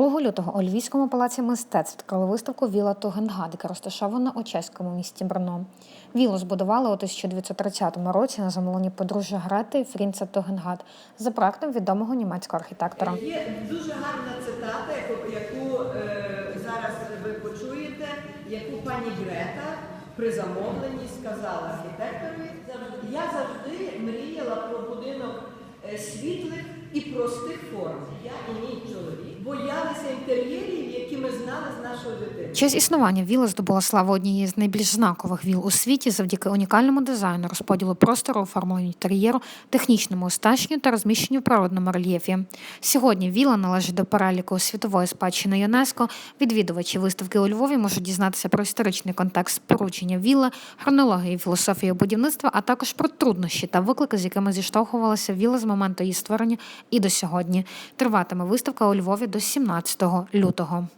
2 лютого у Львівському палаці мистецтв відкрили виставку Віла Тугенгад, яка розташована у чеському місті Брно. Вілу збудували у 1930 році на замовлення подружжя Грети Фрінца Тугенгад за проектом відомого німецького архітектора. Є дуже гарна цитата, яку, е, зараз ви почуєте, яку пані Грета при замовленні сказала архітекторові. Я завжди мріяла про будинок е, світлих і простих форм. Я і мій తెలియని знали з нашого дитинства. Час існування віла здобула славу однієї з найбільш знакових віл у світі завдяки унікальному дизайну, розподілу простору, оформленню інтер'єру, технічному оснащенню та розміщенню в природному рельєфі. Сьогодні віла належить до переліку світової спадщини ЮНЕСКО. Відвідувачі виставки у Львові можуть дізнатися про історичний контекст спорудження вілли, хронологію, і філософію будівництва, а також про труднощі та виклики, з якими зіштовхувалася віла з моменту її створення і до сьогодні. Триватиме виставка у Львові до 17 лютого.